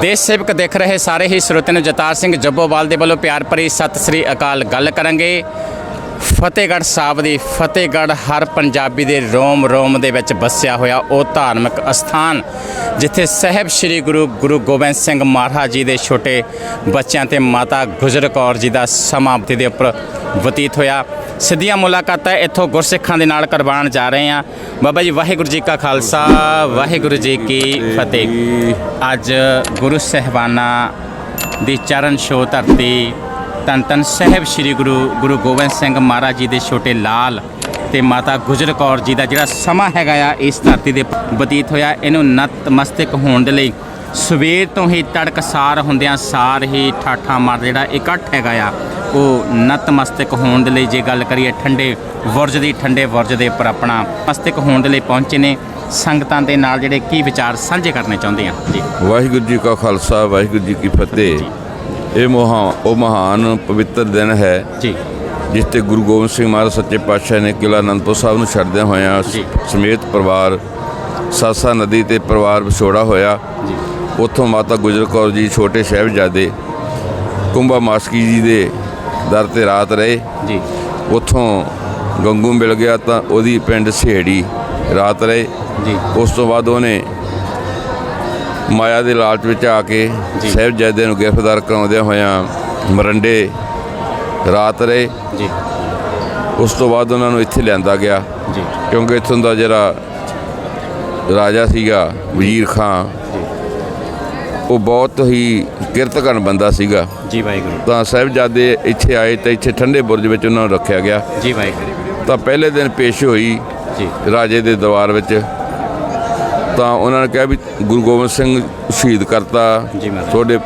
ਦੇਸ਼ ਸੇਵਕ ਦੇਖ ਰਹੇ ਸਾਰੇ ਹੀ ਸਰੋਤਿਆਂ ਨੂੰ ਜਤਾਰ ਸਿੰਘ ਜੱਬੋਵਾਲ ਦੇ ਵੱਲੋਂ ਪਿਆਰ ਭਰੀ ਸਤਿ ਸ੍ਰੀ ਅਕਾਲ। ਗੱਲ ਕਰਾਂਗੇ ਫਤਿਹਗੜ੍ਹ ਸਾਹਿਬ ਦੀ ਫਤਿਹਗੜ੍ਹ ਹਰ ਪੰਜਾਬੀ ਦੇ ਰੋਮ ਰੋਮ ਦੇ ਵਿੱਚ ਵਸਿਆ ਹੋਇਆ ਉਹ ਧਾਰਮਿਕ ਅਸਥਾਨ, ਜਿੱਥੇ ਸਹਿਬ ਸ੍ਰੀ ਗੁਰੂ ਗੁਰੂ ਗੋਬਿੰਦ ਸਿੰਘ ਮਹਾਰਾਜ ਜੀ ਦੇ ਛੋਟੇ ਬੱਚਿਆਂ ਤੇ ਮਾਤਾ ਗੁਜਰ ਕੌਰ ਜੀ ਦਾ ਸਮਾਂ ਦੇ ਉੱਪਰ ਬਤੀਤ ਹੋਇਆ। ਸਿੱਧੀਆਂ ਮੁਲਾਕਾਤਾਂ ਇੱਥੋਂ ਗੁਰਸਿੱਖਾਂ ਦੇ ਨਾਲ ਕਰਵਾਉਣ ਜਾ ਰਹੇ ਹਾਂ। ਬਾਬਾ ਜੀ, ਵਾਹਿਗੁਰੂ ਜੀ ਕਾ ਖਾਲਸਾ, ਵਾਹਿਗੁਰੂ ਜੀ ਕੀ ਫਤਿਹ। ਅੱਜ ਗੁਰੂ ਸਹਿਬਾਨਾਂ ਦੀ ਚਰਨ ਛੋਹ ਧਰਤੀ ਤਨ ਤਨ ਸਾਹਿਬ ਸ੍ਰੀ ਗੁਰੂ ਗੁਰੂ ਗੋਬਿੰਦ ਸਿੰਘ ਮਹਾਰਾਜ ਜੀ ਦੇ ਛੋਟੇ ਲਾਲ ਤੇ ਮਾਤਾ ਗੁਜਰ ਕੌਰ ਜੀ ਦਾ ਜਿਹੜਾ ਸਮਾਂ ਹੈਗਾ ਆ ਇਸ ਧਰਤੀ ਦੇ ਬਤੀਤ ਹੋਇਆ। ਇਹਨੂੰ ਨਤਮਸਤਕ ਹੋਣ ਦੇ ਲਈ ਸਵੇਰ ਤੋਂ ਹੀ ਤੜਕਸਾਰ ਹੁੰਦਿਆਂ ਸਾਰ ਹੀ ਠਾਠਾ ਮਾਰ ਜਿਹੜਾ ਇਕੱਠ ਹੈਗਾ ਆ ਉਹ ਨਤਮਸਤਕ ਹੋਣ ਦੇ ਲਈ ਜੇ ਗੱਲ ਕਰੀਏ ਠੰਡੇ ਬੁਰਜ ਦੀ ਠੰਡੇ ਬੁਰਜ ਦੇ ਉੱਪਰ ਆਪਣਾ ਮਸਤਕ ਹੋਣ ਦੇ ਲਈ ਪਹੁੰਚੇ ਨੇ। ਸੰਗਤਾਂ ਦੇ ਨਾਲ ਜਿਹੜੇ ਕੀ ਵਿਚਾਰ ਸਾਂਝੇ ਕਰਨੇ ਚਾਹੁੰਦੇ ਆ? ਜੀ। ਵਾਹਿਗੁਰੂ ਜੀ ਕਾ ਖਾਲਸਾ ਵਾਹਿਗੁਰੂ ਜੀ ਕੀ ਫਤਿਹ। ਇਹ ਮਹਾ ਉਹ ਮਹਾਨ ਪਵਿੱਤਰ ਦਿਨ ਹੈ। ਜੀ। ਜਿਸ ਤੇ ਗੁਰੂ ਗੋਬਿੰਦ ਸਿੰਘ ਮਹਾਰਾਜ ਸੱਚੇ ਪਾਤਸ਼ਾਹ ਨੇ ਕਿਲਾ ਅਨੰਦਪੁਰ ਸਾਹਿਬ ਨੂੰ ਛੱਡਦਿਆਂ ਹੋਇਆਂ। ਸਮੇਤ ਪਰਿਵਾਰ ਸਾਸਾ ਨਦੀ ਤੇ ਪਰਿਵਾਰ ਵਿਛੋੜਾ ਹੋਇਆ। ਜੀ। ਉੱਥੋਂ ਮਾਤਾ ਗੁਜਰ ਕੌਰ ਜੀ ਛੋਟੇ ਸਾਹਿਬਜ਼ਾਦੇ ਕੁੰਭਾ ਮਾਸਕੀ ਜੀ ਦੇ ਦਰ ਤੇ ਰਾਤ ਰਹੇ। ਜੀ। ਉੱਥੋਂ ਗੰਗੂ ਮਿਲ ਗਿਆ ਤਾਂ ਉਹਦੀ ਪਿੰਡ ਸਿਹੜੀ ਰਾਤ ਰਹੇ। ਜੀ। ਉਸ ਤੋਂ ਬਾਅਦ ਉਹਨੇ ਮਾਇਆ ਦੇ ਲਾਲਚ ਵਿੱਚ ਆ ਕੇ। ਸਾਹਿਬਜ਼ਾਦੇ ਨੂੰ ਗ੍ਰਿਫਤਾਰ ਕਰਾਉਂਦਿਆਂ ਹੋਇਆਂ ਮਰੰਡੇ ਰਾਤ ਰਹੇ। ਜੀ। ਉਸ ਤੋਂ ਬਾਅਦ ਉਹਨਾਂ ਨੂੰ ਇੱਥੇ ਲਿਆਂਦਾ ਗਿਆ। ਜੀ। ਕਿਉਂਕਿ ਇੱਥੋਂ ਦਾ ਜਿਹੜਾ ਰਾਜਾ ਸੀਗਾ ਵਜ਼ੀਰ ਖਾਂ ਉਹ ਬਹੁਤ ਹੀ ਕਿਰਤਕਨ ਬੰਦਾ ਸੀਗਾ। ਜੀ ਵਾਹਿਗੁਰੂ। ਤਾਂ ਸਾਹਿਬਜ਼ਾਦੇ ਇੱਥੇ ਆਏ ਤਾਂ ਇੱਥੇ ਠੰਡੇ ਬੁਰਜ ਵਿੱਚ ਉਹਨਾਂ ਨੂੰ ਰੱਖਿਆ ਗਿਆ। ਜੀ ਵਾਹਿਗੁਰੂ। ਤਾਂ ਪਹਿਲੇ ਦਿਨ ਪੇਸ਼ ਹੋਈ ਜੀ। ਰਾਜੇ ਦੇ ਦਰਬਾਰ ਵਿੱਚ। ਤਾਂ ਉਹਨਾਂ ਨੇ ਕਿਹਾ ਵੀ ਗੁਰੂ ਗੋਬਿੰਦ ਸਿੰਘ ਸ਼ਹੀਦ ਕਰਤਾ। ਤੁਹਾਡੇ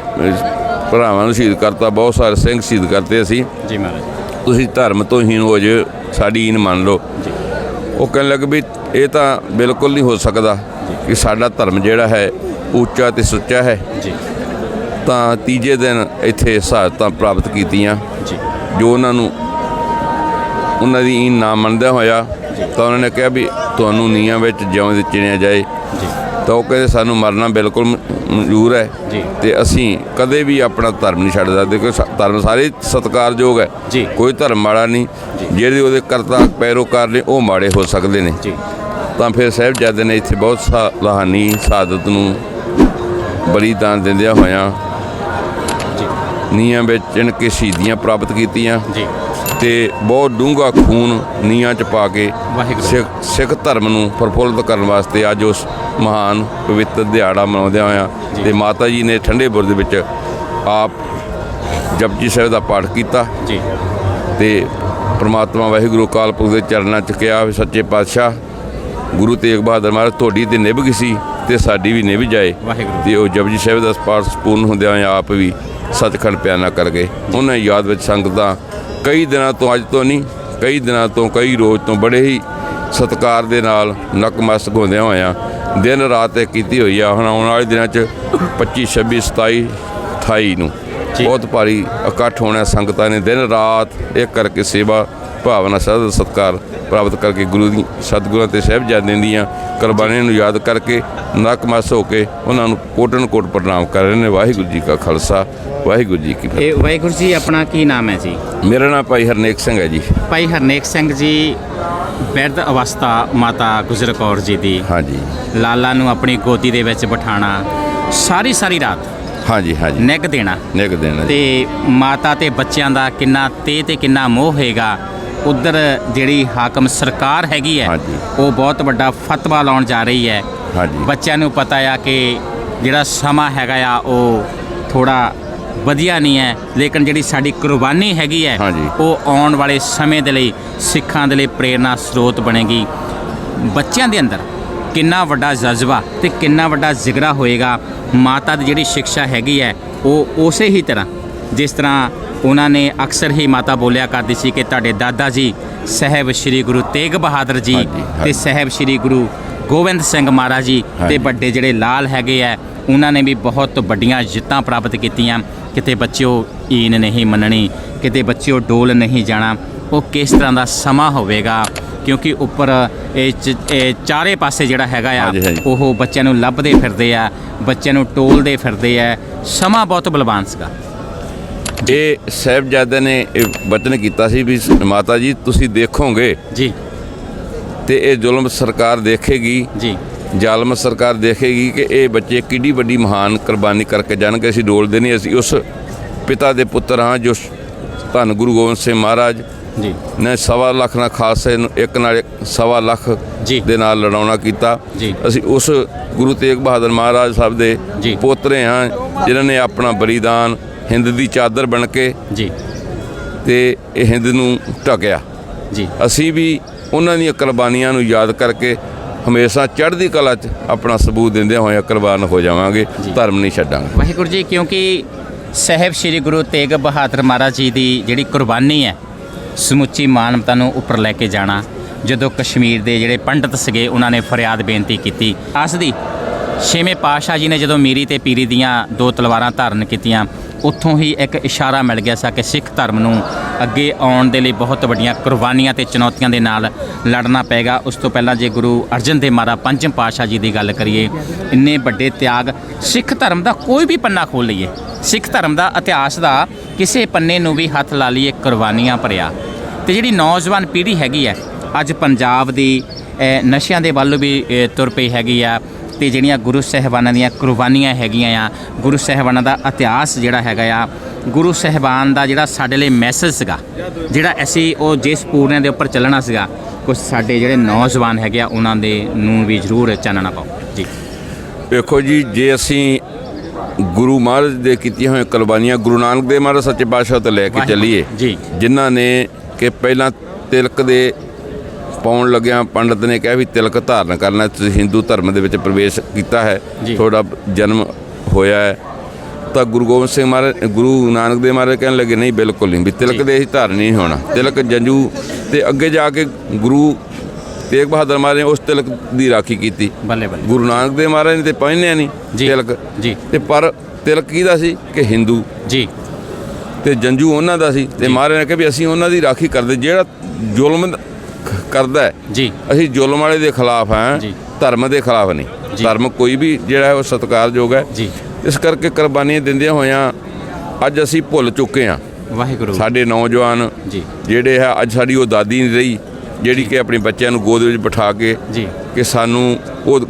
ਭਰਾਵਾਂ ਨੂੰ ਸ਼ਹੀਦ ਕਰਤਾ। ਬਹੁਤ ਸਾਰੇ ਸਿੰਘ ਸ਼ਹੀਦ ਕਰਤੇ ਅਸੀਂ। ਜੀ ਮਹਾਰਾਜ। ਤੁਸੀਂ ਧਰਮ ਤੋਂ ਹੀਨ ਹੋ ਜੇ ਸਾਡੀ ਹੀਨ ਮੰਨ ਲਓ। ਉਹ ਕਹਿਣ ਲੱਗੇ ਵੀ ਇਹ ਤਾਂ ਬਿਲਕੁਲ ਨਹੀਂ ਹੋ ਸਕਦਾ ਕਿ ਸਾਡਾ ਧਰਮ ਜਿਹੜਾ ਹੈ ਉੱਚਾ ਤੇ ਸੁੱਚਾ ਹੈ। ਜੀ। ਤਾਂ ਤੀਜੇ ਦਿਨ ਇੱਥੇ ਸਹਾਇਤਾਂ ਪ੍ਰਾਪਤ ਕੀਤੀਆਂ। ਜੀ। ਜੋ ਉਹਨਾਂ ਨੂੰ ਉਹਨਾਂ ਦੀ ਈਨ ਨਾ ਮੰਨਦਿਆਂ ਹੋਇਆ ਤਾਂ ਉਹਨਾਂ ਨੇ ਕਿਹਾ ਵੀ ਤੁਹਾਨੂੰ ਨੀਹਾਂ ਵਿੱਚ ਜਿਉਂ ਦੇ ਚਿਣਿਆ ਜਾਏ। ਤਾਂ ਉਹ ਕਹਿੰਦੇ ਸਾਨੂੰ ਮਰਨਾ ਬਿਲਕੁਲ ਮਨਜ਼ੂਰ ਹੈ। ਤੇ ਅਸੀਂ ਕਦੇ ਵੀ ਆਪਣਾ ਧਰਮ ਨਹੀਂ ਛੱਡ ਸਕਦੇ ਕਿਉਂਕਿ ਧਰਮ ਸਾਰੇ ਸਤਿਕਾਰਯੋਗ ਹੈ। ਕੋਈ ਧਰਮ ਮਾੜਾ ਨਹੀਂ। ਜਿਹੜੇ ਉਹਦੇ ਕਰਤਾ ਪੈਰੋਕਾਰ ਨੇ ਉਹ ਮਾੜੇ ਹੋ ਸਕਦੇ ਨੇ। ਤਾਂ ਫਿਰ ਸਾਹਿਬਜ਼ਾਦੇ ਨੇ ਇੱਥੇ ਬਹੁਤ ਸਾਲਾਹਾਨੀ ਸ਼ਹਾਦਤ ਨੂੰ ਬਲੀਦਾਨ ਦਿੰਦਿਆਂ ਹੋਇਆਂ ਨੀਹਾਂ ਵਿੱਚ ਚਿਣ ਕੇ ਸ਼ਹੀਦੀਆਂ ਪ੍ਰਾਪਤ ਕੀਤੀਆਂ। ਜੀ। ਤੇ ਬਹੁਤ ਡੂੰਘਾ ਖੂਨ ਨੀਹਾਂ 'ਚ ਪਾ ਕੇ। ਸਿੱਖ ਸਿੱਖ ਧਰਮ ਨੂੰ ਪ੍ਰਫੁੱਲਤ ਕਰਨ ਵਾਸਤੇ ਅੱਜ ਉਸ ਮਹਾਨ ਪਵਿੱਤਰ ਦਿਹਾੜਾ ਮਨਾਉਂਦਿਆਂ ਹੋਇਆਂ ਤੇ ਮਾਤਾ ਜੀ ਨੇ ਠੰਡੇ ਬੁਰਜ ਵਿੱਚ ਆਪ ਜਪਜੀ ਸਾਹਿਬ ਦਾ ਪਾਠ ਕੀਤਾ। ਜੀ। ਤੇ ਪ੍ਰਮਾਤਮਾ ਵਾਹਿਗੁਰੂ ਅਕਾਲ ਪੁਰਖ ਦੇ ਚਰਨਾਂ 'ਚ ਕਿਹਾ ਵੀ ਸੱਚੇ ਪਾਤਸ਼ਾਹ ਗੁਰੂ ਤੇਗ ਬਹਾਦਰ ਮਹਾਰਾਜ ਤੁਹਾਡੀ ਤੇ ਨਿਭ ਗਈ ਸੀ ਤੇ ਸਾਡੀ ਵੀ ਨਿਭ ਜਾਏ। ਤੇ ਉਹ ਜਪਜੀ ਸਾਹਿਬ ਦਾ ਪਾਠ ਸੰਪੂਰਨ ਹੁੰਦਿਆਂ ਆਪ ਵੀ ਸੱਚਖੰਡ ਪਿਆਨਾ ਕਰ ਗਏ। ਉਹਨਾਂ ਯਾਦ ਵਿੱਚ ਸੰਗਤਾਂ ਕਈ ਦਿਨਾਂ ਤੋਂ ਅੱਜ ਤੋਂ ਨਹੀਂ ਕਈ ਦਿਨਾਂ ਤੋਂ ਕਈ ਰੋਜ਼ ਤੋਂ ਬੜੇ ਹੀ ਸਤਿਕਾਰ ਦੇ ਨਾਲ ਨਕਮਸਤਕ ਹੁੰਦਿਆਂ ਹੋਇਆਂ ਦਿਨ ਰਾਤ ਇਹ ਕੀਤੀ ਹੋਈ ਆ। ਹੁਣ ਆਉਣ ਵਾਲੇ ਦਿਨਾਂ 'ਚ 25 26 27 28 ਨੂੰ। ਬਹੁਤ ਭਾਰੀ ਇਕੱਠ ਹੋਣਾ ਸੰਗਤਾਂ ਨੇ। ਦਿਨ ਰਾਤ ਇੱਕ ਕਰਕੇ ਸੇਵਾ ਭਾਵਨਾ ਸਦਾ ਸਤਕਾਰ ਪ੍ਰਾਪਤ ਕਰਕੇ ਗੁਰੂ ਦੀ ਸਤਿਗੁਰਾਂ ਤੇ ਸਾਹਿਬਜ਼ਾਦਿਆਂ ਦੀਆਂ ਕੁਰਬਾਨੀਆਂ ਨੂੰ ਯਾਦ ਕਰਕੇ ਨਕਮਸ ਹੋ ਕੇ ਉਹਨਾਂ ਨੂੰ ਕੋਟਨ ਕੋਟ ਪ੍ਰਣਾਮ ਕਰ ਰਹੇ ਨੇ। ਵਾਹਿਗੁਰੂ ਜੀ ਕਾ ਖਾਲਸਾ ਵਾਹਿਗੁਰੂ ਜੀ ਕੀ ਫਤਿਹ। ਇਹ ਵਾਹਿਗੁਰੂ ਜੀ ਆਪਣਾ ਕੀ ਨਾਮ ਹੈ ਜੀ? ਮੇਰਾ ਨਾਮ ਭਾਈ ਹਰਨੇਕ ਸਿੰਘ ਹੈ ਜੀ। ਭਾਈ ਹਰਨੇਕ ਸਿੰਘ ਜੀ ਬਿਰਧ ਅਵਸਥਾ ਮਾਤਾ ਗੁਜਰ ਕੌਰ ਜੀ ਦੀ। ਹਾਂਜੀ। ਲਾਲਾ ਨੂੰ ਆਪਣੀ ਗੋਦੀ ਦੇ ਵਿੱਚ ਬਿਠਾਣਾ ਸਾਰੀ ਸਾਰੀ ਰਾਤ ਹਾਂਜੀ ਹਾਂਜੀ। ਨਿੱਘ ਦੇਣਾ। ਨਿਕ ਦੇਣਾ ਤੇ ਮਾਤਾ ਤੇ ਬੱਚਿਆਂ ਦਾ ਕਿੰਨਾ ਤੇ ਤੇ ਕਿੰਨਾ ਮੋਹ ਹੈਗਾ ਉਧਰ ਜਿਹੜੀ ਹਾਕਮ ਸਰਕਾਰ ਹੈਗੀ ਹੈ। ਉਹ ਬਹੁਤ ਵੱਡਾ ਫਤਵਾ ਲਾਉਣ ਜਾ ਰਹੀ ਹੈ। ਹਾਂਜੀ। ਬੱਚਿਆਂ ਨੂੰ ਪਤਾ ਆ ਕਿ ਜਿਹੜਾ ਸਮਾਂ ਹੈਗਾ ਆ ਉਹ ਥੋੜਾ ਵਧੀਆ ਨਹੀਂ ਹੈ। ਲੇਕਿਨ ਜਿਹੜੀ ਸਾਡੀ ਕੁਰਬਾਨੀ ਹੈਗੀ ਹੈ। ਉਹ ਆਉਣ ਵਾਲੇ ਸਮੇਂ ਦੇ ਲਈ ਸਿੱਖਾਂ ਦੇ ਲਈ ਪ੍ਰੇਰਨਾ ਸਰੋਤ ਬਣੇਗੀ। ਬੱਚਿਆਂ ਦੇ ਅੰਦਰ ਕਿੰਨਾ ਵੱਡਾ ਜਜ਼ਬਾ ਤੇ ਕਿੰਨਾ ਵੱਡਾ ਜਿਗਰਾ ਹੋਏਗਾ। ਮਾਤਾ ਦੀ ਜਿਹੜੀ ਸਿੱਖਿਆ ਹੈਗੀ ਹੈ ਉਹ ਉਸੇ ਹੀ ਤਰ੍ਹਾਂ ਜਿਸ ਤਰ੍ਹਾਂ ਉਹਨਾਂ ਨੇ ਅਕਸਰ ਹੀ ਮਾਤਾ ਬੋਲਿਆ ਕਰਦੀ ਸੀ ਕਿ ਤੁਹਾਡੇ ਦਾਦਾ ਜੀ ਸਹਿਬ ਸ੍ਰੀ ਗੁਰੂ ਤੇਗ ਬਹਾਦਰ ਜੀ ਤੇ। ਸਹਿਬ ਸ੍ਰੀ ਗੁਰੂ ਗੋਬਿੰਦ ਸਿੰਘ ਮਹਾਰਾਜ ਜੀ ਤੇ। ਵੱਡੇ ਜਿਹੜੇ ਲਾਲ ਹੈਗੇ ਆ ਉਹਨਾਂ ਨੇ ਵੀ ਬਹੁਤ ਵੱਡੀਆਂ ਜਿੱਤਾਂ ਪ੍ਰਾਪਤ ਕੀਤੀਆਂ ਕਿਤੇ ਬੱਚਿਓ ਈਨ ਨਹੀਂ ਮੰਨਣੀ ਕਿਤੇ ਬੱਚਿਓ ਡੋਲ ਨਹੀਂ ਜਾਣਾ ਉਹ ਕਿਸ ਤਰ੍ਹਾਂ ਦਾ ਸਮਾਂ ਹੋਵੇਗਾ ਕਿਉਂਕਿ ਉੱਪਰ ਇਹ ਚਾਰੇ ਪਾਸੇ ਜਿਹੜਾ ਹੈਗਾ ਆ। ਉਹ ਬੱਚਿਆਂ ਨੂੰ ਲੱਭਦੇ ਫਿਰਦੇ ਆ ਬੱਚਿਆਂ ਨੂੰ ਟੋਲਦੇ ਫਿਰਦੇ ਆ ਸਮਾਂ ਬਹੁਤ ਬਲਵਾਨ ਸੀਗਾ ਇਹ ਸਾਹਿਬਜ਼ਾਦੇ ਨੇ ਇਹ ਵਚਨ ਕੀਤਾ ਸੀ ਵੀ ਮਾਤਾ ਜੀ ਤੁਸੀਂ ਦੇਖੋਗੇ। ਜੀ। ਤੇ ਇਹ ਜ਼ੁਲਮ ਸਰਕਾਰ ਦੇਖੇਗੀ। ਜੀ। ਜ਼ਾਲਮ ਸਰਕਾਰ ਦੇਖੇਗੀ ਕਿ ਇਹ ਬੱਚੇ ਕਿੱਡੀ ਵੱਡੀ ਮਹਾਨ ਕੁਰਬਾਨੀ ਕਰਕੇ ਜਾਣਗੇ। ਅਸੀਂ ਡੋਲਦੇ ਨਹੀਂ ਅਸੀਂ ਉਸ ਪਿਤਾ ਦੇ ਪੁੱਤਰ ਹਾਂ ਜੋ ਧੰਨ ਗੁਰੂ ਗੋਬਿੰਦ ਸਿੰਘ ਮਹਾਰਾਜ ਜੀ। ਨੇ ਸਵਾ ਲੱਖ ਨਾਲ ਖਾਲਸੇ ਨੂੰ ਇੱਕ ਨਾਲ ਸਵਾ ਲੱਖ ਜੀ। ਦੇ ਨਾਲ ਲੜਾਉਣਾ ਕੀਤਾ। ਅਸੀਂ ਉਸ ਗੁਰੂ ਤੇਗ ਬਹਾਦਰ ਮਹਾਰਾਜ ਸਾਹਿਬ ਦੇ। ਪੋਤਰੇ ਹਾਂ ਜਿਨ੍ਹਾਂ ਨੇ ਆਪਣਾ ਬਲੀਦਾਨ ਹਿੰਦ ਦੀ ਚਾਦਰ ਬਣ ਕੇ ਜੀ। ਤੇ ਇਹ ਹਿੰਦ ਨੂੰ ਢਕਿਆ। ਜੀ। ਅਸੀਂ ਵੀ ਉਹਨਾਂ ਦੀਆਂ ਕੁਰਬਾਨੀਆਂ ਨੂੰ ਯਾਦ ਕਰਕੇ ਹਮੇਸ਼ਾ ਚੜ੍ਹਦੀ ਕਲਾ 'ਚ ਆਪਣਾ ਸਬੂਤ ਦਿੰਦੇ ਹੋਏ ਕੁਰਬਾਨ ਹੋ ਜਾਵਾਂਗੇ ਧਰਮ ਨਹੀਂ ਛੱਡਾਂਗੇ। ਵਾਹਿਗੁਰੂ ਜੀ ਕਿਉਂਕਿ ਸਾਹਿਬ ਸ੍ਰੀ ਗੁਰੂ ਤੇਗ ਬਹਾਦਰ ਮਹਾਰਾਜ ਜੀ ਦੀ ਜਿਹੜੀ ਕੁਰਬਾਨੀ ਹੈ ਸਮੁੱਚੀ ਮਾਨਵਤਾ ਨੂੰ ਉੱਪਰ ਲੈ ਕੇ ਜਾਣਾ ਜਦੋਂ ਕਸ਼ਮੀਰ ਦੇ ਜਿਹੜੇ ਪੰਡਤ ਸੀਗੇ ਉਹਨਾਂ ਨੇ ਫਰਿਆਦ ਬੇਨਤੀ ਕੀਤੀ। ਆਸ ਦੀ ਛੇਵੇਂ ਪਾਤਸ਼ਾਹ ਜੀ ਨੇ ਜਦੋਂ ਮੀਰੀ ਤੇ ਪੀਰੀ ਦੀਆਂ ਦੋ ਤਲਵਾਰਾਂ ਧਾਰਨ ਕੀਤੀਆਂ ਉੱਥੋਂ ਹੀ ਇੱਕ ਇਸ਼ਾਰਾ ਮਿਲ ਗਿਆ ਸੀ ਕਿ ਸਿੱਖ ਧਰਮ ਨੂੰ ਅੱਗੇ ਆਉਣ ਦੇ ਲਈ ਬਹੁਤ ਵੱਡੀਆਂ ਕੁਰਬਾਨੀਆਂ ਤੇ ਚੁਣੌਤੀਆਂ ਦੇ ਨਾਲ ਲੜਨਾ ਪਏਗਾ। ਉਸ ਤੋਂ ਪਹਿਲਾਂ ਜੇ ਗੁਰੂ ਅਰਜਨ ਦੇਵ ਮਹਾਰਾਜ ਪੰਜਮ ਪਾਤਸ਼ਾਹ ਜੀ ਦੀ ਗੱਲ ਕਰੀਏ, ਇੰਨੇ ਵੱਡੇ ਤਿਆਗ ਸਿੱਖ ਧਰਮ ਦਾ ਕੋਈ ਵੀ ਪੰਨਾ ਖੋਲ ਲਈਏ। ਸਿੱਖ ਧਰਮ ਦਾ ਇਤਿਹਾਸ ਦਾ ਕਿਸੇ ਪੰਨੇ ਨੂੰ ਵੀ ਹੱਥ ਲਾ ਲਈਏ, ਕੁਰਬਾਨੀਆਂ ਭਰਿਆ। ਤੇ ਜਿਹੜੀ ਨੌਜਵਾਨ ਪੀੜ੍ਹੀ ਹੈਗੀ ਹੈ, ਅੱਜ ਪੰਜਾਬ ਦੀ ਨਸ਼ਿਆਂ ਦੇ ਵੱਲ ਵੀ ਤੁਰ ਪਈ ਹੈਗੀ ਆ। ਤੇ ਜਿਹੜੀਆਂ ਗੁਰੂ ਸਾਹਿਬਾਨਾਂ ਦੀਆਂ ਕੁਰਬਾਨੀਆਂ ਹੈਗੀਆਂ ਆ ਗੁਰੂ ਸਾਹਿਬਾਨਾਂ ਦਾ ਇਤਿਹਾਸ ਜਿਹੜਾ ਹੈਗਾ ਆ ਗੁਰੂ ਸਾਹਿਬਾਨ ਦਾ ਜਿਹੜਾ ਸਾਡੇ ਲਈ ਮੈਸੇਜ ਸੀਗਾ ਜਿਹੜਾ ਅਸੀਂ ਉਹ ਜਿਸ ਪੂਰਨੇ ਦੇ ਉੱਪਰ ਚੱਲਣਾ ਸੀਗਾ ਕੁਝ ਸਾਡੇ ਜਿਹੜੇ ਨੌਜਵਾਨ ਹੈਗੇ ਆ ਉਹਨਾਂ ਦੇ ਨੂੰ ਵੀ ਜ਼ਰੂਰ ਚਾਨਣਾ ਪਾਓ ਜੀ ਵੇਖੋ ਜੀ ਜੇ ਅਸੀਂ ਗੁਰੂ ਮਹਾਰਾਜ ਦੇ ਕੀਤੀਆਂ ਹੋਈਆਂ ਕੁਰਬਾਨੀਆਂ ਗੁਰੂ ਨਾਨਕ ਦੇਵ ਮਹਾਰਾਜ ਸੱਚੇ ਪਾਤਸ਼ਾਹ ਤੋਂ ਲੈ ਕੇ। ਚੱਲੀਏ ਜੀ। ਜਿਨ੍ਹਾਂ ਨੇ ਕਿ ਪਹਿਲਾਂ ਤਿਲਕ ਦੇ ਪਾਉਣ ਲੱਗਿਆ ਪੰਡਤ ਨੇ ਕਿਹਾ ਵੀ ਤਿਲਕ ਧਾਰਨ ਕਰਨਾ ਤੁਸੀਂ ਹਿੰਦੂ ਧਰਮ ਦੇ ਵਿੱਚ ਪ੍ਰਵੇਸ਼ ਕੀਤਾ ਹੈ। ਤੁਹਾਡਾ ਜਨਮ ਹੋਇਆ ਹੈ। ਤਾਂ ਗੁਰੂ ਗੋਬਿੰਦ ਸਿੰਘ ਮਹਾਰਾਜ ਗੁਰੂ ਨਾਨਕ ਦੇਵ ਮਹਾਰਾਜ ਕਹਿਣ ਲੱਗੇ ਨਹੀਂ ਬਿਲਕੁਲ ਨਹੀਂ ਵੀ ਤਿਲਕ। ਦੇ ਹੀ ਧਾਰਨ ਨਹੀਂ ਹੋਣਾ। ਤਿਲਕ ਜੰਜੂ ਤੇ ਅੱਗੇ ਜਾ ਕੇ ਗੁਰੂ ਤੇਗ ਬਹਾਦਰ ਮਹਾਰਾਜ ਨੇ ਉਸ ਤਿਲਕ ਦੀ ਰਾਖੀ ਕੀਤੀ। ਬੱਲੇ ਬੱਲੇ। ਗੁਰੂ ਨਾਨਕ ਦੇਵ ਮਹਾਰਾਜ ਨੇ ਤੇ ਪਹਿਨਿਆ ਨਹੀਂ। ਤਿਲਕ। ਜੀ। ਤੇ ਪਰ ਤਿਲਕ ਕਿਹਦਾ ਸੀ? ਕਿ ਹਿੰਦੂ। ਜੀ। ਤੇ ਜੰਜੂ ਉਹਨਾਂ ਦਾ ਸੀ। ਤੇ ਮਹਾਰਾਜ ਨੇ ਕਿਹਾ ਵੀ ਅਸੀਂ ਉਹਨਾਂ ਦੀ ਰਾਖੀ ਕਰਦੇ ਜਿਹੜਾ ਜ਼ੁਲਮ ਕਰਦਾ ਹੈ, ਜੀ। ਅਸੀਂ ਜ਼ੁਲਮ ਵਾਲੇ ਦੇ ਖਿਲਾਫ ਹਾਂ। ਧਰਮ ਦੇ ਖਿਲਾਫ ਨਹੀਂ। ਧਰਮ ਕੋਈ ਵੀ ਜਿਹੜਾ ਹੈ ਉਹ ਸਤਿਕਾਰਯੋਗ ਹੈ। ਜੀ। ਇਸ ਕਰਕੇ ਕੁਰਬਾਨੀਆਂ ਦਿੰਦਿਆਂ ਹੋਇਆਂ ਅੱਜ ਅਸੀਂ ਭੁੱਲ ਚੁੱਕੇ ਹਾਂ। ਵਾਹਿਗੁਰੂ। ਸਾਡੇ ਨੌਜਵਾਨ ਜੀ। ਜਿਹੜੇ ਹੈ ਅੱਜ ਸਾਡੀ ਉਹ ਦਾਦੀ ਨਹੀਂ ਰਹੀ ਜਿਹੜੀ ਕਿ ਆਪਣੇ ਬੱਚਿਆਂ ਨੂੰ ਗੋਦ ਵਿੱਚ ਬਿਠਾ ਕੇ ਜੀ। ਕਿ ਸਾਨੂੰ ਉਹ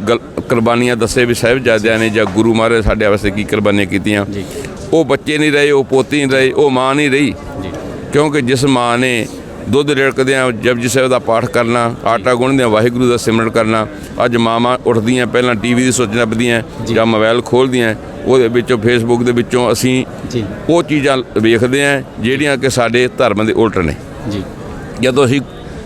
ਕੁਰਬਾਨੀਆਂ ਦੱਸੇ ਵੀ ਸਾਹਿਬਜ਼ਾਦਿਆਂ ਨੇ ਜਾਂ ਗੁਰੂ ਮਹਾਰਾਜ ਸਾਡੇ ਵਾਸਤੇ ਕੀ ਕੁਰਬਾਨੀਆਂ ਕੀਤੀਆਂ। ਜੀ। ਉਹ ਬੱਚੇ ਨਹੀਂ ਰਹੇ ਉਹ ਪੋਤੀ ਨਹੀਂ ਰਹੇ ਉਹ ਮਾਂ ਨਹੀਂ ਰਹੀ। ਜੀ। ਕਿਉਂਕਿ ਜਿਸ ਮਾਂ ਨੇ ਦੁੱਧ ਰੜਕਦਿਆਂ ਜਪਜੀ ਸਾਹਿਬ ਦਾ ਪਾਠ ਕਰਨਾ ਆਟਾ ਗੁੰਨਦਿਆਂ ਵਾਹਿਗੁਰੂ ਦਾ ਸਿਮਰਨ ਕਰਨਾ ਅੱਜ ਮਾਵਾਂ ਉੱਠਦੀਆਂ ਪਹਿਲਾਂ ਟੀਵੀ ਦੀ ਸੋਚ ਲੱਭਦੀਆਂ ਜਾਂ। ਮੋਬਾਈਲ ਖੋਲ੍ਹਦੀਆਂ ਉਹਦੇ ਵਿੱਚੋਂ ਫੇਸਬੁੱਕ ਦੇ ਵਿੱਚੋਂ ਅਸੀਂ ਉਹ ਚੀਜ਼ਾਂ ਵੇਖਦੇ ਹਾਂ ਜਿਹੜੀਆਂ ਕਿ ਸਾਡੇ ਧਰਮ ਦੇ ਉਲਟ ਨੇ। ਜੀ। ਜਦੋਂ ਅਸੀਂ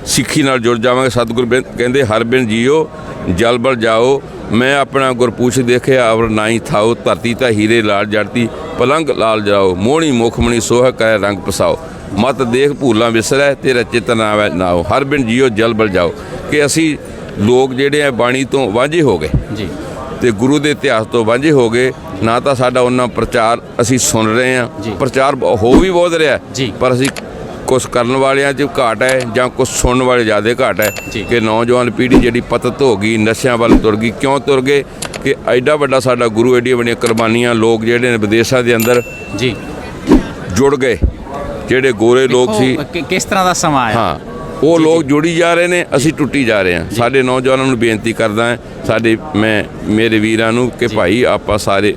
ਸਿੱਖੀ ਨਾਲ ਜੁੜ ਜਾਵਾਂਗੇ ਸਤਿਗੁਰ ਕਹਿੰਦੇ ਹਰ ਬਿਨ ਜੀਓ ਜਲ ਬਲ ਜਾਓ। ਮੈਂ ਆਪਣਾ ਗੁਰਪੂਛ ਦੇਖਿਆ ਅਵਰ ਨਾਈ ਥਾਓ ਧਰਤੀ ਤਾਂ ਹੀਰੇ ਲਾਲ ਜੜਤੀ ਪਲੰਗ ਲਾਲ ਜਾਓ ਮੋਹਣੀ ਮੁਖਮਣੀ ਸੋਹ ਕੈ ਰੰਗ ਪਸਾਓ। ਮਤ ਦੇਖ ਭੂਲਾਂ ਵਿਸਰੈ ਤੇਰਾ ਚਿਤ ਨਾ ਆਵੈ ਨਾਓ। ਹਰ ਬਿਨ ਜੀਓ ਜਲ ਬਲ ਜਾਓ। ਕਿ ਅਸੀਂ ਲੋਕ ਜਿਹੜੇ ਆ ਬਾਣੀ ਤੋਂ ਵਾਂਝੇ ਹੋ ਗਏ। ਜੀ। ਤੇ ਗੁਰੂ ਦੇ ਇਤਿਹਾਸ ਤੋਂ ਵਾਂਝੇ ਹੋ ਗਏ। ਨਾ ਤਾਂ ਸਾਡਾ ਉਹਨਾਂ ਪ੍ਰਚਾਰ ਅਸੀਂ ਸੁਣ ਰਹੇ। ਹਾਂ। ਪ੍ਰਚਾਰ ਹੋ ਵੀ ਬਹੁਤ ਰਿਹਾ। ਪਰ ਅਸੀਂ ਕੁਝ ਕਰਨ ਵਾਲਿਆਂ 'ਚ ਘਾਟ ਹੈ ਜਾਂ ਕੁਝ ਸੁਣਨ ਵਾਲੇ ਜ਼ਿਆਦਾ ਘਾਟ ਹੈ। ਕਿ ਨੌਜਵਾਨ ਪੀੜ੍ਹੀ ਜਿਹੜੀ ਪਤਤ ਹੋ ਗਈ ਨਸ਼ਿਆਂ ਵੱਲ ਤੁਰ ਗਈ ਕਿਉਂ ਤੁਰ ਗਏ? ਕਿ ਐਡਾ ਵੱਡਾ ਸਾਡਾ ਗੁਰੂ ਐਡੀਆਂ ਵੱਡੀਆਂ ਕੁਰਬਾਨੀਆਂ ਲੋਕ ਜਿਹੜੇ ਨੇ ਵਿਦੇਸ਼ਾਂ ਦੇ ਅੰਦਰ ਜੀ। ਜੁੜ ਗਏ। ਜਿਹੜੇ ਗੋਰੇ ਲੋਕ ਸੀ। ਕਿ- ਕਿਸ ਤਰ੍ਹਾਂ ਦਾ ਸਮਾਂ ਆਇਆ। ਹਾਂ ਉਹ ਲੋਕ ਜੁੜੀ ਜਾ ਰਹੇ ਨੇ ਅਸੀਂ ਟੁੱਟੀ ਜਾ ਰਹੇ ਹਾਂ। ਸਾਡੇ ਨੌਜਵਾਨਾਂ ਨੂੰ ਬੇਨਤੀ ਕਰਦਾ ਹਾਂ ਸਾਡੇ ਮੈਂ ਮੇਰੇ ਵੀਰਾਂ ਨੂੰ ਕਿ ਭਾਈ ਆਪਾਂ ਸਾਰੇ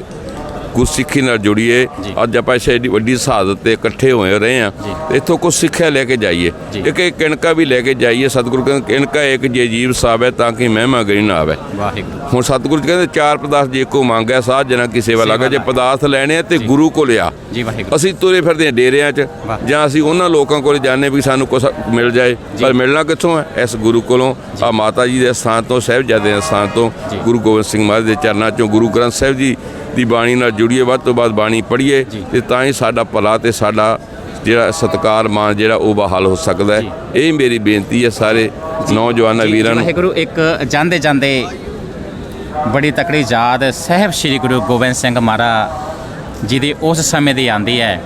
ਗੁਰਸਿੱਖੀ ਨਾਲ ਜੁੜੀਏ। ਅੱਜ ਆਪਾਂ ਇਸ ਏਡੀ ਵੱਡੀ ਸ਼ਹਾਦਤ ਤੇ ਇਕੱਠੇ ਹੋਏ ਰਹੇ ਹਾਂ। ਤੇ ਇੱਥੋਂ ਕੁਝ ਸਿੱਖਿਆ ਲੈ ਕੇ ਜਾਈਏ। ਇੱਕ ਇੱਕ ਕਿਣਕਾ ਵੀ ਲੈ ਕੇ ਜਾਈਏ ਸਤਿਗੁਰੂ ਕਹਿੰਦੇ ਕਿਣਕਾ ਇੱਕ ਜੇ ਜੀਵ ਸਾਵੇ ਤਾਂ ਕਿ ਮਹਿਮਾ ਗਈ ਨਾ ਆਵੇ ਵਾਹਿਗੁਰੂ ਹੁਣ ਸਤਿਗੁਰੂ ਜੀ ਕਹਿੰਦੇ ਚਾਰ ਪਦਾਰਥ ਜੇ ਕੋ ਮੰਗਿਆ ਸਾਧ ਜਨਾ ਕੀ ਸੇਵਾ ਲੱਗਾ ਜੇ। ਪਦਾਰਥ ਲੈਣੇ ਆ ਤੇ। ਗੁਰੂ ਕੋਲ ਆ ਜੀ ਵਾਹਿਗੁਰੂ ਅਸੀਂ ਤੁਰੇ ਫਿਰਦੇ ਹਾਂ ਡੇਰਿਆਂ 'ਚ। ਜਾਂ ਅਸੀਂ ਉਹਨਾਂ ਲੋਕਾਂ ਕੋਲ ਜਾਂਦੇ ਵੀ ਸਾਨੂੰ ਕੁਝ ਮਿਲ ਜਾਏ ਪਰ ਮਿਲਣਾ ਕਿੱਥੋਂ ਹੈ ਇਸ ਗੁਰੂ ਕੋਲੋਂ ਆ ਮਾਤਾ ਜੀ ਦੇ ਸਥਾਨ ਤੋਂ ਸਾਹਿਬਜ਼ਾਦੇ ਦੇ ਸਥਾਨ ਤੋਂ। ਗੁਰੂ ਗੋਬਿੰਦ ਸਿੰਘ ਮਹਾਰਾਜ ਦੇ ਚਰਨਾਂ 'ਚੋਂ ਗੁਰੂ ਗ੍ਰੰਥ ਸਾਹਿਬ ਜੀ ਦੀ ਬਾਣੀ ਨਾਲ ਜੁੜੀਏ ਵੱਧ ਤੋਂ ਵੱਧ ਬਾਣੀ ਪੜ੍ਹੀਏ। ਤੇ ਤਾਂ ਹੀ ਸਾਡਾ ਭਲਾ ਤੇ ਸਾਡਾ ਜਿਹੜਾ ਸਤਕਾਰ ਮਾਨ ਜਿਹੜਾ ਉਹ ਬਹਾਲ ਹੋ ਸਕਦਾ ਹੈ। ਇਹ ਮੇਰੀ ਬੇਨਤੀ ਹੈ ਸਾਰੇ ਨੌਜਵਾਨਾਂ ਵੀਰਾਂ ਨੂੰ। ਵਾਹਿਗੁਰੂ ਇੱਕ ਜਾਂਦੇ ਜਾਂਦੇ ਬੜੀ ਤਕੜੀ ਯਾਦ ਸਾਹਿਬ ਸ੍ਰੀ ਗੁਰੂ ਗੋਬਿੰਦ ਸਿੰਘ ਮਹਾਰਾਜ ਜੀ ਦੀ ਉਸ ਸਮੇਂ ਦੀ ਆਂਦੀ ਹੈ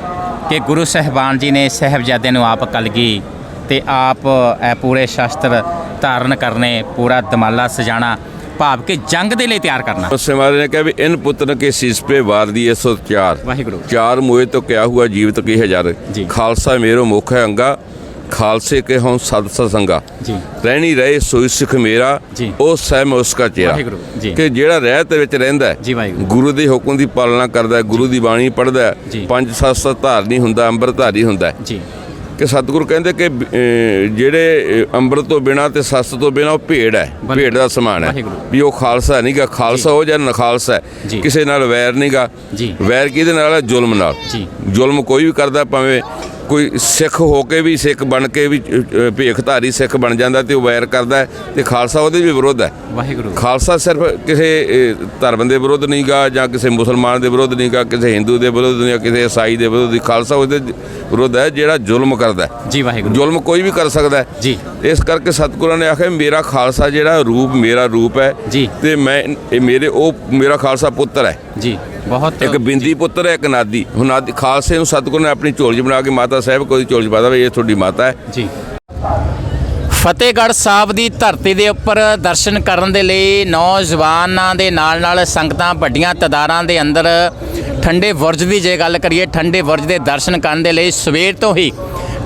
ਕਿ ਗੁਰੂ ਸਾਹਿਬਾਨ ਜੀ ਨੇ ਸਾਹਿਬਜ਼ਾਦੇ ਨੂੰ ਆਪ ਕਲਗੀ ਤੇ ਆਪ ਇਹ ਪੂਰੇ ਸ਼ਸਤਰ ਧਾਰਨ ਕਰਨੇ ਪੂਰਾ ਦਮਾਲਾ ਸਜਾਣਾ। ਭਾਵ ਕਿ ਜੰਗ ਦੇ ਲਈ ਤਿਆਰ ਕਰਨਾ ਉਸੇ ਮਾਰੇ ਨੇ ਕਿਹਾ ਵੀ ਇਨ ਪੁੱਤਰ ਕੇ ਸੀਸ ਪੇ ਵਾਰ ਦੀ 104 ਵਾਹਿਗੁਰੂ ਚਾਰ ਮੋਏ ਤੋਂ ਕਿਆ ਹੁਆ ਜੀਵਤ ਕੀ ਹਜ਼ਾਰ। ਖਾਲਸਾ ਮੇਰੋ ਮੁਖ ਹੈ ਅੰਗਾ ਖਾਲਸੇ ਕੇ ਹਉ ਸਦ ਸੰਗਾ ਜੀ ਰਹਿਣੀ ਰਹੇ ਸੋਈ ਸਿੱਖ ਮੇਰਾ। ਉਹ ਸਹਿ ਮੈਂ ਉਸਕਾ ਚਿਹਰਾ। ਕਿ ਜਿਹੜਾ ਰਹਿਤ ਵਿੱਚ ਰਹਿੰਦਾ ਹੈ, ਜੀ ਵਾਹਿਗੁਰੂ ਗੁਰੂ ਦੇ ਹੁਕਮ ਦੀ ਪਾਲਣਾ ਕਰਦਾ ਹੈ ਗੁਰੂ ਦੀ ਬਾਣੀ ਪੜ੍ਹਦਾ ਹੈ। ਪੰਜ ਸੱਤ ਸੱਤ ਧਾਰਨੀ ਹੁੰਦਾ ਅੰਮ੍ਰਿਤਧਾਰੀ ਹੁੰਦਾ ਹੈ। ਜੀ ਕਿ ਸਤਿਗੁਰੂ ਕਹਿੰਦੇ ਕਿ ਜਿਹੜੇ ਅੰਮ੍ਰਿਤ ਤੋਂ ਬਿਨਾ ਤੇ ਸੱਸ ਤੋਂ ਬਿਨਾ ਉਹ ਭੇਡ ਹੈ ਭੇਡ ਦਾ ਸਮਾਨ ਹੈ। ਵੀ ਉਹ ਖਾਲਸਾ ਨਹੀਂਗਾ ਖਾਲਸਾ ਉਹ ਜਾਂ ਨਖਾਲਸਾ ਹੈ। ਕਿਸੇ ਨਾਲ ਵੈਰ ਨਹੀਂਗਾ ਜੀ। ਵੈਰ ਕਿਹਦੇ ਨਾਲ ਹੈ ਜ਼ੁਲਮ ਨਾਲ। ਜ਼ੁਲਮ ਕੋਈ ਵੀ ਕਰਦਾ ਭਾਵੇਂ ਕੋਈ ਸਿੱਖ ਹੋ ਕੇ ਵੀ ਸਿੱਖ ਬਣ ਕੇ ਵੀ ਭੇਖਧਾਰੀ ਸਿੱਖ ਬਣ ਜਾਂਦਾ ਤੇ ਉਹ ਵੈਰ ਕਰਦਾ ਤੇ ਖਾਲਸਾ ਉਹਦੇ ਵੀ ਵਿਰੋਧ ਹੈ। ਵਾਹਿਗੁਰੂ। ਖਾਲਸਾ ਸਿਰਫ ਕਿਸੇ ਧਰਮ ਦੇ ਵਿਰੁੱਧ ਨਹੀਂਗਾ ਜਾਂ ਕਿਸੇ ਮੁਸਲਮਾਨ ਦੇ ਵਿਰੁੱਧ ਨਹੀਂਗਾ ਕਿਸੇ ਹਿੰਦੂ ਦੇ ਵਿਰੁੱਧ ਨਹੀਂ ਕਿਸੇ ਈਸਾਈ ਦੇ ਵਿਰੁੱਧ ਨਹੀਂ। ਖਾਲਸਾ ਉਹਦੇ ਵਿਰੁੱਧ ਹੈ ਜਿਹੜਾ ਜ਼ੁਲਮ ਕਰਦਾ ਜੀ ਵਾਹਿਗੁਰੂ। ਜ਼ੁਲਮ ਕੋਈ ਵੀ ਕਰ ਸਕਦਾ ਹੈ। ਜੀ। ਇਸ ਕਰਕੇ ਸਤਿਗੁਰਾਂ ਨੇ ਆਖਿਆ ਮੇਰਾ ਖਾਲਸਾ ਜਿਹੜਾ ਰੂਪ ਮੇਰਾ ਰੂਪ ਹੈ ਜੀ। ਤੇ ਮੈਂ ਇਹ ਮੇਰੇ ਉਹ ਮੇਰਾ ਖਾਲਸਾ ਪੁੱਤਰ ਹੈ। ਜੀ। ਬਹੁਤ ਇੱਕ ਬਿੰਦੀ ਪੁੱਤਰ ਹੈ ਇੱਕ ਨਾਦੀ। ਹੁਣ ਨਾਦੀ ਖਾਲਸੇ ਨੂੰ ਸਤਿਗੁਰ ਨੇ ਆਪਣੀ ਝੋਲੀ ਬਣਾ ਕੇ ਮਾਤਾ ਸਾਹਿਬ ਕੋਈ ਝੋਲੀ 'ਚ ਪਾ ਦਵੇ ਇਹ ਤੁਹਾਡੀ ਮਾਤਾ ਹੈ। ਜੀ। ਫਤਿਹਗੜ੍ਹ ਸਾਹਿਬ ਦੀ ਧਰਤੀ ਦੇ ਉੱਪਰ ਦਰਸ਼ਨ ਕਰਨ ਦੇ ਲਈ ਨੌਜਵਾਨਾਂ ਦੇ ਨਾਲ ਨਾਲ ਸੰਗਤਾਂ ਵੱਡੀਆਂ ਤਦਾਰਾਂ ਦੇ ਅੰਦਰ ਠੰਡੇ ਬੁਰਜ ਦੀ ਜੇ ਗੱਲ ਕਰੀਏ ਠੰਡੇ ਬੁਰਜ ਦੇ ਦਰਸ਼ਨ ਕਰਨ ਦੇ ਲਈ ਸਵੇਰ ਤੋਂ ਹੀ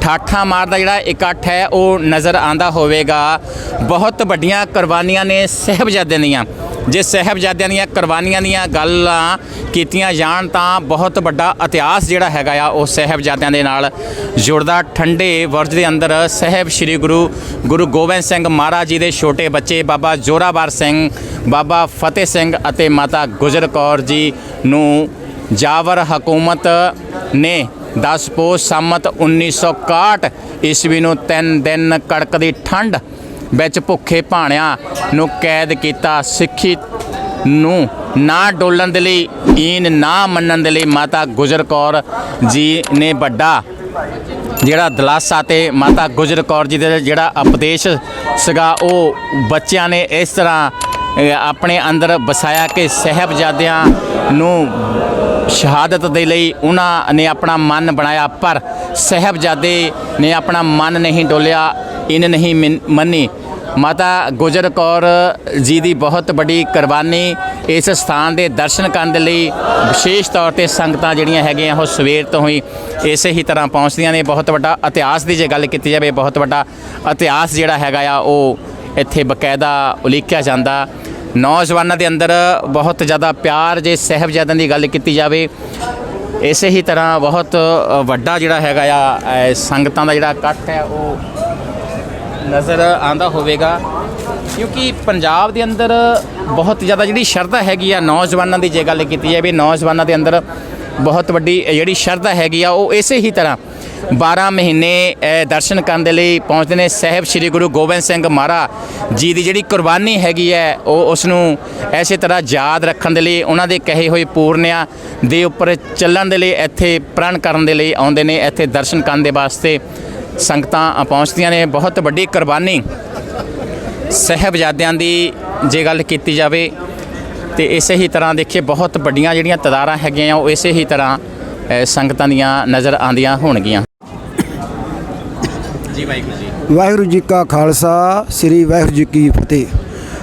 ਠਾਠਾਂ ਮਾਰਦਾ ਜਿਹੜਾ ਇਕੱਠ ਹੈ ਉਹ ਨਜ਼ਰ ਆਂਦਾ ਹੋਵੇਗਾ। ਬਹੁਤ ਵੱਡੀਆਂ ਕੁਰਬਾਨੀਆਂ ਨੇ ਸਹਿਬਜ਼ਾਦਿਆਂ ਦੀਆਂ। ਜੇ ਸਹਿਬਜ਼ਾਦਿਆਂ ਦੀਆਂ, ਕੁਰਬਾਨੀਆਂ ਦੀਆਂ ਗੱਲਾਂ ਕੀਤੀਆਂ ਜਾਣ ਤਾਂ ਬਹੁਤ ਵੱਡਾ ਇਤਿਹਾਸ ਜਿਹੜਾ ਹੈਗਾ ਆ, ਉਹ ਸਹਿਬਜ਼ਾਦਿਆਂ ਦੇ ਨਾਲ ਜੁੜਦਾ। ਠੰਡੇ ਵਰਜ ਦੇ ਅੰਦਰ ਸਹਿਬ ਸ੍ਰੀ ਗੁਰੂ ਗੁਰੂ ਗੋਬਿੰਦ ਸਿੰਘ ਮਹਾਰਾਜ ਜੀ ਦੇ ਛੋਟੇ ਬੱਚੇ ਬਾਬਾ ਜੋਰਾਵਰ ਸਿੰਘ, ਬਾਬਾ ਫਤਿਹ ਸਿੰਘ ਅਤੇ ਮਾਤਾ ਗੁਜਰ ਕੌਰ ਜੀ ਨੂੰ ਜਾਵਰ ਹਕੂਮਤ ਨੇ 10 ਪੋਸ ਸੰਮਤ 1961 ਈਸਵੀ ਨੂੰ ਤਿੰਨ ਦਿਨ ਕੜਕਦੀ ਠੰਡ ਵਿੱਚ ਭੁੱਖੇ ਭਾਣਿਆਂ ਨੂੰ ਕੈਦ ਕੀਤਾ। ਸਿੱਖੀ ਨੂੰ ਨਾ ਡੋਲਣ ਦੇ ਲਈ, ਈਨ ਨਾ ਮੰਨਣ ਦੇ ਲਈ ਮਾਤਾ ਗੁਜਰ ਕੌਰ ਜੀ ਨੇ ਵੱਡਾ ਜਿਹੜਾ ਦਲਾਸਾ ਤੇ ਮਾਤਾ ਗੁਜਰ ਕੌਰ ਜੀ ਦੇ ਜਿਹੜਾ ਉਪਦੇਸ਼ ਸੀਗਾ, ਉਹ ਬੱਚਿਆਂ ਨੇ ਇਸ ਤਰ੍ਹਾਂ ਆਪਣੇ ਅੰਦਰ ਵਸਾਇਆ ਕਿ ਸਹਿਬਜ਼ਾਦਿਆਂ ਨੂੰ ਸ਼ਹਾਦਤ ਦੇ ਲਈ ਉਹਨਾਂ ਨੇ ਆਪਣਾ ਮਨ ਬਣਾਇਆ, ਪਰ ਸਹਿਬਜ਼ਾਦੇ ਨੇ ਆਪਣਾ ਮਨ ਨਹੀਂ ਡੋਲਿਆ। ਇਨ ਨਹੀਂ ਮਿਨ- ਮੰਨੀ ਮਾਤਾ ਗੁਜਰ ਕੌਰ ਜੀ ਦੀ ਬਹੁਤ ਵੱਡੀ ਕੁਰਬਾਨੀ ਇਸ ਸਥਾਨ ਦੇ ਦਰਸ਼ਨ ਕਰਨ ਦੇ ਲਈ ਵਿਸ਼ੇਸ਼ ਤੌਰ ਤੇ ਸੰਗਤਾਂ ਜਿਹੜੀਆਂ ਹੈਗੀਆਂ ਉਹ ਸਵੇਰ ਤੋਂ ਹੀ ਇਸੇ ਹੀ ਤਰ੍ਹਾਂ ਪਹੁੰਚਦੀਆਂ ਨੇ ਬਹੁਤ ਵੱਡਾ ਇਤਿਹਾਸ ਦੀ ਜੇ ਗੱਲ ਕੀਤੀ ਜਾਵੇ ਬਹੁਤ ਵੱਡਾ ਇਤਿਹਾਸ ਜਿਹੜਾ ਹੈਗਾ ਆ ਉਹ ਇੱਥੇ ਬਕਾਇਦਾ ਉਲੀਕਿਆ ਜਾਂਦਾ ਨੌਜਵਾਨਾਂ ਦੇ ਅੰਦਰ ਬਹੁਤ ਜ਼ਿਆਦਾ ਪਿਆਰ ਜੇ ਸਹਿਬਜ਼ਾਦਿਆਂ ਦੀ ਗੱਲ ਕੀਤੀ ਜਾਵੇ ਇਸੇ ਹੀ ਤਰ੍ਹਾਂ ਬਹੁਤ ਵੱਡਾ ਜਿਹੜਾ ਹੈਗਾ ਆ ਸੰਗਤਾਂ ਦਾ ਜਿਹੜਾ ਇਕੱਠ ਹੈ ਉਹ ਨਜ਼ਰ ਆਂਦਾ ਹੋਵੇਗਾ, ਕਿਉਂਕਿ ਪੰਜਾਬ ਦੇ ਅੰਦਰ ਬਹੁਤ ਜ਼ਿਆਦਾ ਜਿਹੜੀ ਸ਼ਰਧਾ ਹੈਗੀ ਆ ਨੌਜਵਾਨਾਂ ਦੀ, ਜੇ ਗੱਲ ਕੀਤੀ ਜਾਵੇ ਨੌਜਵਾਨਾਂ ਦੇ ਅੰਦਰ ਬਹੁਤ ਵੱਡੀ ਜਿਹੜੀ ਸ਼ਰਧਾ ਹੈਗੀ ਆ, ਉਹ ਇਸੇ ਹੀ ਤਰ੍ਹਾਂ 12 ਮਹੀਨੇ ਦਰਸ਼ਨ ਕਰਨ ਦੇ ਲਈ ਪਹੁੰਚਦੇ ਨੇ। ਸਾਹਿਬ ਸ੍ਰੀ ਗੁਰੂ ਗੋਬਿੰਦ ਸਿੰਘ ਮਹਾਰਾਜ ਜੀ ਦੀ ਜਿਹੜੀ ਕੁਰਬਾਨੀ ਹੈਗੀ ਹੈ ਉਹ ਉਸ ਨੂੰ ਐਸੇ ਤਰ੍ਹਾਂ ਯਾਦ ਰੱਖਣ ਦੇ ਲਈ, ਉਹਨਾਂ ਦੇ ਕਹੇ ਹੋਏ ਪੂਰਨਿਆਂ ਦੇ ਉੱਪਰ ਚੱਲਣ ਦੇ ਲਈ, ਇੱਥੇ ਪ੍ਰਣ ਕਰਨ ਦੇ ਲਈ ਆਉਂਦੇ ਨੇ, ਇੱਥੇ ਦਰਸ਼ਨ ਕਰਨ ਦੇ ਵਾਸਤੇ। ਸੰਗਤਾਂ ਪਹੁੰਚਦੀਆਂ ਨੇ। ਬਹੁਤ ਵੱਡੀ ਕੁਰਬਾਨੀ ਸਹਿਬਜ਼ਾਦਿਆਂ ਦੀ ਜੇ ਗੱਲ ਕੀਤੀ ਜਾਵੇ ਤੇ ਇਸੇ ਹੀ ਤਰ੍ਹਾਂ ਦੇਖੀਏ ਬਹੁਤ ਵੱਡੀਆਂ ਜਿਹੜੀਆਂ ਤਦਾਰਾਂ ਹੈਗੀਆਂ ਉਹ ਇਸੇ ਹੀ ਤਰ੍ਹਾਂ ਸੰਗਤਾਂ ਦੀਆਂ ਨਜ਼ਰ ਆਉਂਦੀਆਂ ਹੋਣਗੀਆਂ। ਜੀ ਵਾਹਿਗੁਰੂ ਜੀ। ਵਾਹਿਗੁਰੂ ਜੀ ਕਾ ਖਾਲਸਾ ਸ੍ਰੀ ਵਾਹਿਗੁਰੂ ਜੀ ਕੀ ਫਤਿਹ।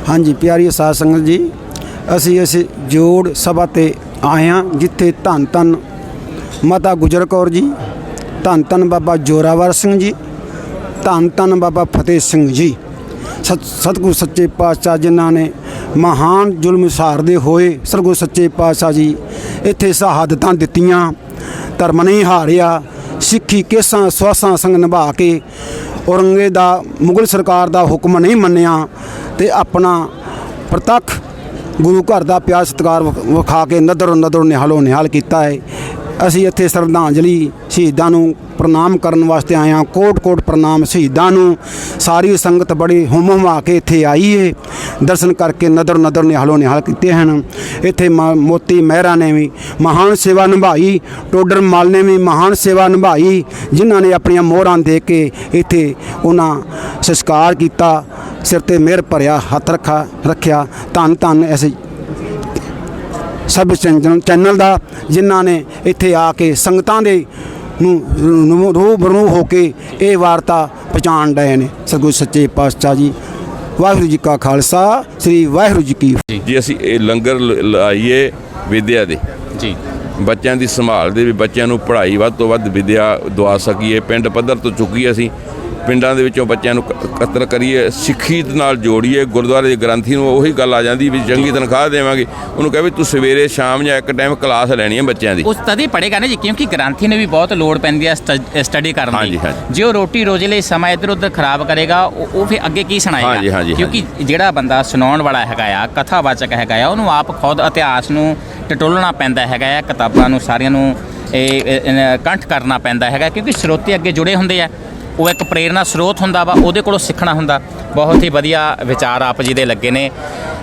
ਹਾਂਜੀ ਪਿਆਰੀ ਸਾਧ ਸੰਗਤ ਜੀ ਅਸੀਂ ਇਸ ਜੋੜ ਸਭਾ ਤੇ ਆਏ ਹਾਂ ਜਿੱਥੇ ਧੰਨ ਧੰਨ ਮਾਤਾ ਗੁਜਰ ਕੌਰ ਜੀ ਧੰਨ ਧੰਨ ਬਾਬਾ ਜੋਰਾਵਰ ਸਿੰਘ ਜੀ, ਧੰਨ ਧੰਨ ਬਾਬਾ ਫਤਿਹ ਸਿੰਘ ਜੀ। ਸਤ, ਸਤਿਗੁਰ ਸੱਚੇ ਪਾਤਸ਼ਾਹ ਜਿਨ੍ਹਾਂ ਨੇ ਮਹਾਨ ਜ਼ੁਲਮ ਸਹਾਰਦੇ ਹੋਏ ਸਤਿਗੁਰ ਸੱਚੇ ਪਾਤਸ਼ਾਹ ਜੀ, ਇੱਥੇ ਸ਼ਹਾਦਤਾਂ ਦਿੱਤੀਆਂ, ਧਰਮ ਨਹੀਂ ਹਾਰਿਆ, ਸਿੱਖੀ ਕੇਸਾਂ ਸਵਾਸਾਂ ਸੰਗ ਨਿਭਾ ਕੇ ਔਰੰਗੇ ਦਾ, ਮੁਗਲ ਸਰਕਾਰ ਦਾ ਹੁਕਮ ਨਹੀਂ ਮੰਨਿਆ ਤੇ ਆਪਣਾ ਪ੍ਰਤੱਖ ਗੁਰੂ ਘਰ ਦਾ ਪਿਆਰ ਸਤਿਕਾਰ ਵਿਖਾ ਕੇ ਨਦਰ ਨਦਰ ਨਿਹਾਲੋ ਨਿਹਾਲ ਕੀਤਾ ਹੈ। ਅਸੀਂ ਇੱਥੇ ਸ਼ਰਧਾਂਜਲੀ ਸ਼ਹੀਦਾਂ ਨੂੰ ਪ੍ਰਣਾਮ ਕਰਨ ਵਾਸਤੇ ਆਏ ਹਾਂ। ਕੋਟ ਕੋਟ ਪ੍ਰਣਾਮ ਸ਼ਹੀਦਾਂ ਨੂੰ। ਸਾਰੀ ਸੰਗਤ ਬੜੀ ਹੁਮ ਹੁਮਾ ਕੇ ਇੱਥੇ ਆਈ ਏ। ਦਰਸ਼ਨ ਕਰਕੇ ਨਦਰ ਨਦਰ ਨਿਹਾਲੋ ਨਿਹਾਲ ਕੀਤੇ ਹਨ। ਇੱਥੇ ਮਾ- ਮੋਤੀ ਮਹਿਰਾ ਨੇ ਵੀ ਮਹਾਨ ਸੇਵਾ ਨਿਭਾਈ। ਟੋਡਰ ਮਾਲ ਨੇ ਵੀ ਮਹਾਨ ਸੇਵਾ ਨਿਭਾਈ। ਜਿਨ੍ਹਾਂ ਨੇ ਆਪਣੀਆਂ ਮੋਹਰਾਂ ਦੇ ਕੇ ਇੱਥੇ ਉਹਨਾਂ ਸੰਸਕਾਰ ਕੀਤਾ। ਸਿਰ ਤੇ ਮਿਹਰ ਭਰਿਆ, ਹੱਥ ਰੱਖਾ ਰੱਖਿਆ। ਧੰਨ ਧੰਨ ਐਸੇ ਸਬ ਚੈਨਲ ਚੈਨਲ ਦਾ ਜਿਨ੍ਹਾਂ ਨੇ ਇੱਥੇ ਆ ਕੇ ਸੰਗਤਾਂ ਦੇ ਨੂੰ ਰੂਬਰੂ ਹੋ ਕੇ ਇਹ ਵਾਰਤਾ ਪਹੁੰਚਾਉਣ ਡਏ ਨੇ। ਸਤਿਗੁਰੂ ਸੱਚੇ ਪਾਤਸ਼ਾਹ ਜੀ ਵਾਹਿਗੁਰੂ ਜੀ ਕਾ ਖਾਲਸਾ ਸ੍ਰੀ ਵਾਹਿਗੁਰੂ ਜੀ ਕੀ ਫਤਿਹ। ਜੀ ਅਸੀਂ ਇਹ ਲੰਗਰ ਲ- ਲਾਈਏ ਵਿਦਿਆ ਦੇ। ਜੀ। ਬੱਚਿਆਂ ਦੀ ਸੰਭਾਲ ਦੇ ਵੀ ਬੱਚਿਆਂ ਨੂੰ ਪੜ੍ਹਾਈ ਵੱਧ ਤੋਂ ਵੱਧ ਵਿਦਿਆ ਦਵਾ ਸਕੀਏ। ਪਿੰਡ ਪੱਧਰ ਤੋਂ ਚੁੱਕੀ ਅਸੀਂ। ਪਿੰਡਾਂ ਦੇ ਵਿੱਚੋਂ ਬੱਚਿਆਂ ਨੂੰ ਕ- ਇਕੱਤਰ ਕਰੀਏ ਸਿੱਖੀ ਦੇ ਨਾਲ ਜੋੜੀਏ ਗੁਰਦੁਆਰੇ ਦੇ ਗ੍ਰੰਥੀ ਨੂੰ ਉਹੀ ਗੱਲ ਆ ਜਾਂਦੀ ਵੀ ਚੰਗੀ ਤਨਖਾਹ ਦੇਵਾਂਗੇ। ਉਹਨੂੰ ਕਹੇ ਵੀ ਤੂੰ ਸਵੇਰੇ ਸ਼ਾਮ ਜਾਂ ਇੱਕ ਟਾਈਮ ਕਲਾਸ ਲੈਣੀ ਹੈ ਬੱਚਿਆਂ ਦੀ। ਉਸ ਤਦ ਹੀ ਪੜੇਗਾ ਨਾ ਜੀ ਕਿਉਂਕਿ ਗ੍ਰੰਥੀ ਨੂੰ ਵੀ ਬਹੁਤ ਲੋੜ ਪੈਂਦੀ ਹੈ ਸਟੱਡੀ ਕਰਨ ਦੀ। ਜੇ ਉਹ ਰੋਟੀ ਰੋਜ਼ੀ ਲਈ ਸਮਾਂ ਇੱਧਰ ਉੱਧਰ ਖਰਾਬ ਕਰੇਗਾ ਉਹ ਫਿਰ ਅੱਗੇ ਕੀ ਸੁਣਾਏਗਾ? ਕਿਉਂਕਿ ਜਿਹੜਾ ਬੰਦਾ ਸੁਣਾਉਣ ਵਾਲਾ ਹੈਗਾ ਆ ਕਥਾਵਾਚਕ ਹੈਗਾ ਆ ਉਹਨੂੰ ਆਪ ਖੁਦ ਇਤਿਹਾਸ ਨੂੰ ਟਟੋਲਣਾ ਪੈਂਦਾ ਹੈਗਾ ਆ ਕਿਤਾਬਾਂ ਨੂੰ ਸਾਰਿਆਂ ਨੂੰ ਇਹ ਕੰਠ ਕਰਨਾ ਪੈਂਦਾ ਹੈਗਾ ਕਿਉਂਕਿ ਸਰੋਤੇ ਅੱਗੇ ਜੁੜੇ ਹੁੰਦੇ ਆ। ਉਹ ਇੱਕ ਪ੍ਰੇਰਨਾ ਸਰੋਤ ਹੁੰਦਾ ਵਾ, ਉਹਦੇ ਕੋਲੋਂ ਸਿੱਖਣਾ ਹੁੰਦਾ। ਬਹੁਤ ਹੀ ਵਧੀਆ ਵਿਚਾਰ ਆਪ ਜੀ ਦੇ ਲੱਗੇ ਨੇ।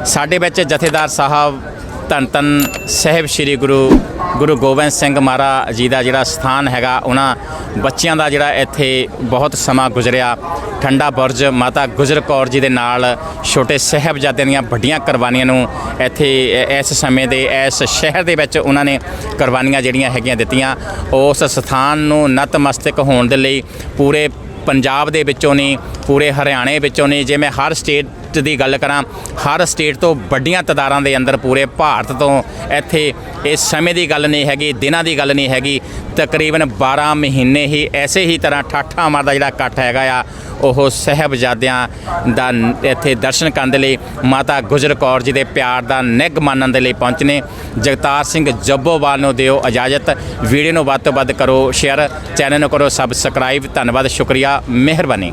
ਸਾਡੇ ਵਿੱਚ ਜਥੇਦਾਰ ਸਾਹਿਬ ਧੰਨ ਧੰਨ ਸਾਹਿਬ ਸ੍ਰੀ ਗੁਰੂ ਗੁਰੂ ਗੋਬਿੰਦ ਸਿੰਘ ਮਹਾਰਾਜ ਜੀ ਦਾ ਜਿਹੜਾ ਸਥਾਨ ਹੈਗਾ, ਉਹਨਾਂ ਬੱਚਿਆਂ ਦਾ ਜਿਹੜਾ ਇੱਥੇ ਬਹੁਤ ਸਮਾਂ ਗੁਜ਼ਰਿਆ। ਠੰਡਾ ਬੁਰਜ, ਮਾਤਾ ਗੁਜਰ ਕੌਰ ਜੀ ਦੇ ਨਾਲ ਛੋਟੇ ਸਾਹਿਬਜ਼ਾਦਿਆਂ ਦੀਆਂ ਵੱਡੀਆਂ ਕੁਰਬਾਨੀਆਂ ਨੂੰ ਇੱਥੇ ਇਸ ਸਮੇਂ ਦੇ, ਇਸ ਸ਼ਹਿਰ ਦੇ ਵਿੱਚ ਉਹਨਾਂ ਨੇ ਕੁਰਬਾਨੀਆਂ ਜਿਹੜੀਆਂ ਹੈਗੀਆਂ ਦਿੱਤੀਆਂ। ਉਸ ਸਥਾਨ ਨੂੰ ਨਤਮਸਤਕ ਹੋਣ ਦੇ ਲਈ ਪੂਰੇ ਪੰਜਾਬ ਦੇ ਵਿੱਚੋਂ ਨਹੀਂ ਪੂਰੇ ਹਰਿਆਣੇ ਵਿੱਚੋਂ ਨਹੀਂ ਜੇ ਮੈਂ ਹਰ ਸਟੇਟ ਦੀ ਗੱਲ ਕਰਾਂ, ਹਰ ਸਟੇਟ ਤੋਂ ਵੱਡੀਆਂ ਤਦਾਰਾਂ ਦੇ ਅੰਦਰ ਪੂਰੇ ਭਾਰਤ ਤੋਂ ਇੱਥੇ ਇਸ ਸਮੇਂ ਦੀ ਗੱਲ ਨਹੀਂ ਹੈਗੀ, ਦਿਨਾਂ ਦੀ ਗੱਲ ਨਹੀਂ ਹੈਗੀ, ਤਕਰੀਬਨ 12 ਮਹੀਨੇ ਹੀ ਐਸੇ ਹੀ ਤਰ੍ਹਾਂ ਠਾਠਾ ਮਾਰਦਾ ਜਿਹੜਾ ਇਕੱਠ ਹੈਗਾ ਆ, ਉਹ ਸਹਿਬਜ਼ਾਦਿਆਂ ਦਾ ਇੱਥੇ ਦਰਸ਼ਨ ਕਰਨ ਦੇ ਲਈ, ਮਾਤਾ ਗੁਜਰ ਕੌਰ ਜੀ ਦੇ ਪਿਆਰ ਦਾ ਨਿੱਘ ਮਾਨਣ ਦੇ ਲਈ ਪਹੁੰਚਨੇ, ਜਗਤਾਰ ਸਿੰਘ ਜੱਬੋਵਾਲ ਨੂੰ ਦਿਓ ਇਜਾਜ਼ਤ, ਵੀਡੀਓ ਨੂੰ ਵੱਧ ਤੋਂ ਵੱਧ ਕਰੋ ਸ਼ੇਅਰ ਚੈਨਲ ਨੂੰ ਕਰੋ ਸਬਸਕ੍ਰਾਈਬ ਧੰਨਵਾਦ, ਸ਼ੁਕਰੀਆ, ਮਿਹਰਬਾਨੀ।